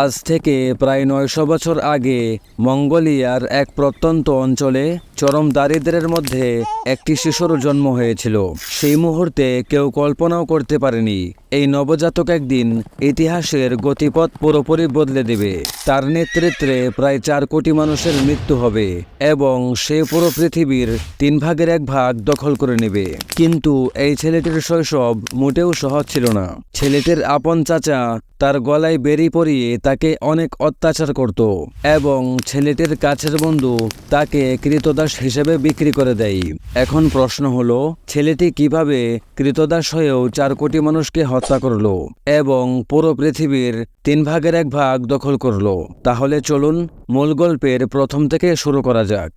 আজ থেকে প্রায় নয়শো বছর আগে মঙ্গোলিয়ার এক প্রত্যন্ত অঞ্চলে চরম দারিদ্র্যের মধ্যে একটি শিশুর জন্ম হয়েছিল। সেই মুহূর্তে কেউ কল্পনাও করতে পারেনি, এই নবজাতক একদিন ইতিহাসের গতিপথ পুরোপুরি বদলে দেবে। তার নেতৃত্বে প্রায় চার কোটি মানুষের মৃত্যু হবে এবং সে পুরো পৃথিবীর তিন ভাগের এক ভাগ দখল করে নেবে। কিন্তু এই ছেলেটির শৈশব মোটেও সহজ ছিল না। ছেলেটির আপন চাচা তার গলায় বেরি পরিয়ে তাকে অনেক অত্যাচার করত এবং ছেলেটির কাছের বন্ধু তাকে কৃতদাস হিসেবে বিক্রি করে দেয়। এখন প্রশ্ন হলো, ছেলেটি কীভাবে কৃতদাস হয়েও চার কোটি মানুষকে হত্যা করল এবং পুরো পৃথিবীর তিন ভাগের এক ভাগ দখল করল? তাহলে চলুন মূল গল্পের প্রথম থেকে শুরু করা যাক।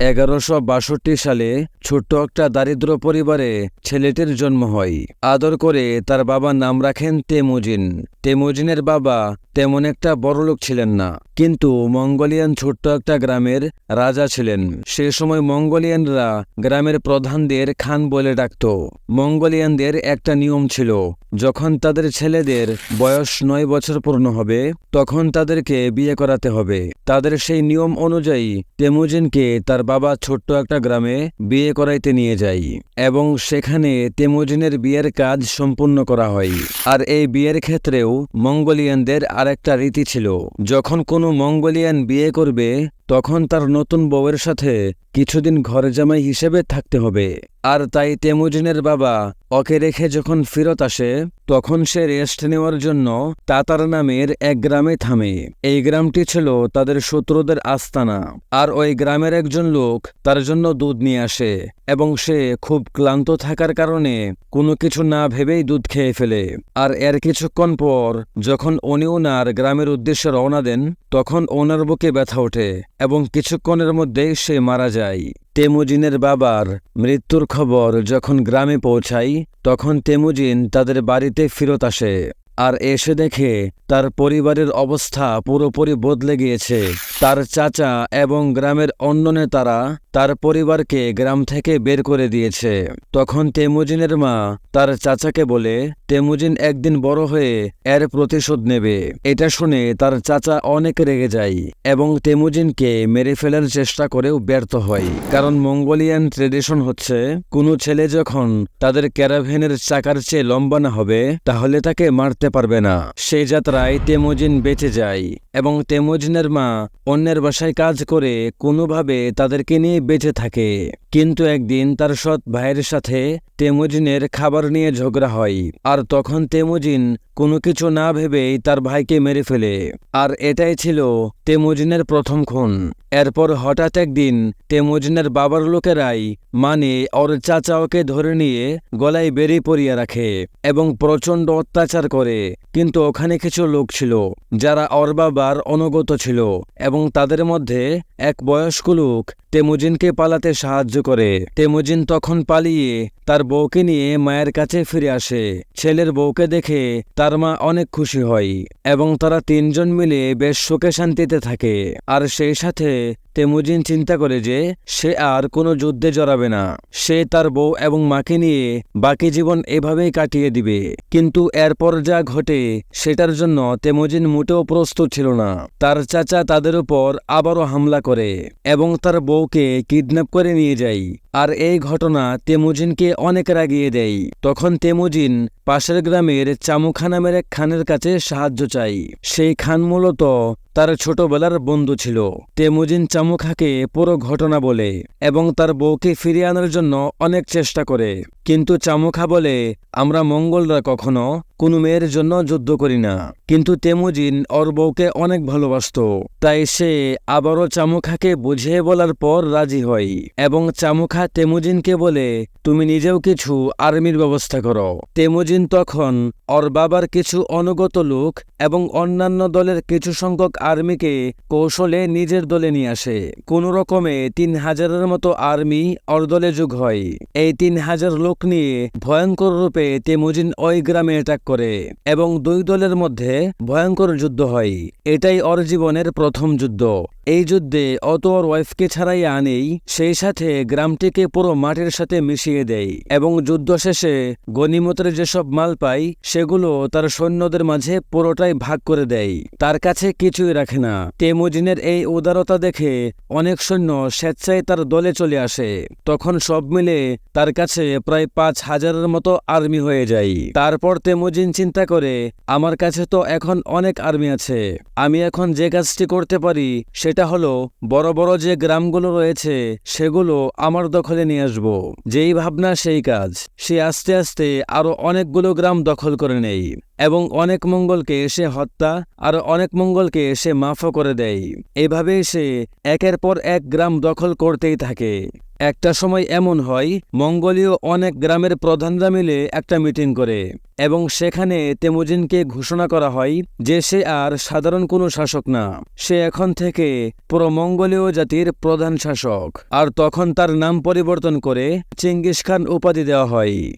এগারোশো বাষট্টি সালে ছোট্ট একটা দারিদ্র পরিবারে ছেলেটির জন্ম হয়। আদর করে তার বাবা নাম রাখেন তেমুজিন। তেমুজিনের বাবা তেমন একটা বড়লোক ছিলেন না। কিন্তু মঙ্গোলিয়ান ছোট্ট একটা গ্রামের রাজা ছিলেন। সে সময় মঙ্গোলিয়ানরা গ্রামের প্রধানদের খান বলে ডাকত। মঙ্গোলিয়ানদের একটা নিয়ম ছিল, যখন তাদের ছেলেদের বয়স নয় বছর পূর্ণ হবে, তখন তাদেরকে বিয়ে করাতে হবে। তাদের সেই নিয়ম অনুযায়ী তেমুজিনকে তার বাবা ছোট্ট একটা গ্রামে বিয়ে করাইতে নিয়ে যায় এবং সেখানে তেমুজিনের বিয়ের কাজ সম্পূর্ণ করা হয়। আর এই বিয়ের ক্ষেত্রেও মঙ্গোলিয়ানদের আরেকটা রীতি ছিল যখন কোনো মঙ্গোলিয়ান বিয়ে করবে তখন তার নতুন বউয়ের সাথে কিছুদিন ঘরে জামাই হিসেবে থাকতে হবে। আর তাই তেমুজিনের বাবা ওকে রেখে যখন ফেরত আসে, তখন সে রেস্ট নেওয়ার জন্য তাতার নামের এক গ্রামে থামে। এই গ্রামটি ছিল তাদের শত্রুদের আস্তানা। আর ওই গ্রামের একজন লোক তার জন্য দুধ নিয়ে আসে এবং সে খুব ক্লান্ত থাকার কারণে কোনো কিছু না ভেবেই দুধ খেয়ে ফেলে। আর এর কিছুক্ষণ পর যখন উনি ওনার গ্রামের উদ্দেশ্যে রওনা দেন, তখন ওনার বুকে ব্যথা ওঠে এবং কিছুক্ষণের মধ্যেই সে মারা যায়। তেমুজিনের বাবার মৃত্যুর খবর যখন গ্রামে পৌঁছাই তখন তেমুজিন তাদের বাড়িতে ফেরত আসে। আর এসে দেখে তার পরিবারের অবস্থা পুরোপুরি বদলে গিয়েছে। তার চাচা এবং গ্রামের অন্য নেতারা তার পরিবারকে গ্রাম থেকে বের করে দিয়েছে। তখন তেমুজিনের মা তার চাচাকে বলে, তেমুজিন একদিন বড় হয়ে এর প্রতিশোধ নেবে। এটা শুনে তার চাচা অনেক রেগে যায় এবং তেমুজিনকে মেরে ফেলার চেষ্টা করেও ব্যর্থ হয়। কারণ মঙ্গোলিয়ান ট্রেডিশন হচ্ছে, কোনো ছেলে যখন তাদের ক্যারাভেনের চাকার চেয়ে লম্বা না হবে, তাহলে তাকে মারতে পারবে না। সেই যাত্রায় তেমুজিন বেঁচে যায় এবং তেমুজিনের মা অন্যের বাসায় কাজ করে কোনোভাবে তাদেরকে নিয়ে বেঁচে থাকে। কিন্তু একদিন তার সৎ ভাইয়ের সাথে তেমুজিনের খাবার নিয়ে ঝগড়া হয়। আর তখন তেমুজিন কোনো কিছু না ভেবেই তার ভাইকে মেরে ফেলে। আর এটাই ছিল তেমুজিনের প্রথম খুন। এরপর হঠাৎ একদিন তেমুজিনের বাবার লোকেরাই মানে ওর চাচা ওকে ধরে নিয়ে গলায় বেরিয়ে পরিয়ে রাখে এবং প্রচণ্ড অত্যাচার করে। কিন্তু ওখানে কিছু লোক ছিল যারা ওর বাবার অনুগত ছিল এবং তাদের মধ্যে এক বয়স্ক লোক তেমুজিনকে পালাতে সাহায্য করে। তেমুজিন তখন পালিয়ে তার বউকে নিয়ে মায়ের কাছে ফিরে আসে। ছেলের বউকে দেখে তার মা অনেক খুশি হয় এবং তারা তিনজন মিলে বেশ সুখে শান্তিতে থাকে। আর সেই সাথে তেমুজিন চিন্তা করে যে, সে আর কোনো যুদ্ধে জড়াবে না। সে তার বউ এবং মাকে নিয়ে বাকি জীবন এভাবেই কাটিয়ে দিবে। কিন্তু এরপর যা ঘটে, সেটার জন্য তেমুজিন মোটেও প্রস্তুত ছিল না। তার চাচা তাদের উপর আবারও হামলা করে এবং তার বউকে কিডন্যাপ করে নিয়ে যায়। আর এই ঘটনা তেমুজিনকে অনেক রাগিয়ে দেয়। তখন তেমুজিন পাশের গ্রামের চামুখা নামের এক খানের কাছে সাহায্য চাই সেই খান মূলত তার ছোটবেলার বন্ধু ছিল। তেমুজিন চামুখাকে পুরো ঘটনা বলে এবং তার বউকে ফিরিয়ে আনার জন্য অনেক চেষ্টা করে। কিন্তু চামুখা বলে, আমরা মঙ্গলরা কখনো কোনো মেয়ের জন্য যুদ্ধ করি না। কিন্তু তেমুজিন ওর বউকে অনেক ভালোবাসত। তাই সে আবারও চামুখাকে বুঝিয়ে বলার পর রাজি হয় এবং চামুখা তেমুজিনকে বলে, তুমি নিজেও কিছু আর্মির ব্যবস্থা করো। তেমুজিন তখন ওর বাবার কিছু অনুগত লোক এবং অন্যান্য দলের কিছু সংখ্যক আর্মিকে কৌশলে নিজের দলে নিয়ে আসে। কোনো রকমে তিন হাজারের মতো আর্মি ওর দলে যোগ হয়। এই তিন হাজার লোক নিয়ে ভয়ঙ্কর রূপে তেমুজিন ওই গ্রামে অ্যাটাক করে এবং দুই দলের মধ্যে ভয়ঙ্কর যুদ্ধ হয়। এটাই ওর জীবনের প্রথম যুদ্ধ। এই যুদ্ধে অত ওর ওয়াইফকে ছাড়াই আনেই সেই সাথে গ্রামটিকে পুরো মাটির সাথে মিশিয়ে দেয় এবং যুদ্ধ শেষে গনিমতের যেসব মাল পাই সেগুলো তার সৈন্যদের মাঝে পুরোটাই ভাগ করে দেয়। তার কাছে কিছুই রাখে না। তেমুজিনের এই উদারতা দেখে অনেক সৈন্য স্বেচ্ছায় তার দলে চলে আসে। তখন সব মিলে তার কাছে প্রায় পাঁচ হাজারের মতো আর্মি হয়ে যায়। তারপর তেমুজিন চিন্তা করে, আমার কাছে তো এখন অনেক আর্মি আছে। আমি এখন যে কাজটি করতে পারি, সেটা হলো, বড় বড় যে গ্রামগুলো রয়েছে, সেগুলো আমার দখলে নিয়ে আসব। যেই ভাবনা, সেই কাজ। সে আস্তে আস্তে আরও অনেকগুলো গ্রাম দখল করে নেই এবং অনেক মঙ্গলকে এসে হত্যা আর অনেক মঙ্গলকে এসে মাফও করে দেয়। এভাবেই সে একের পর এক গ্রাম দখল করতেই থাকে। একটা সময় এমন হয়, মঙ্গলীয় অনেক গ্রামের প্রধানরা মিলে একটা মিটিং করে এবং সেখানে তেমুজিনকে ঘোষণা করা হয় যে সে আর সাধারণ কোনো শাসক না। সে এখন থেকে পুরো মঙ্গলীয় জাতির প্রধান শাসক। আর তখন তার নাম পরিবর্তন করে চিঙ্গিস খান উপাধি দেওয়া হয়।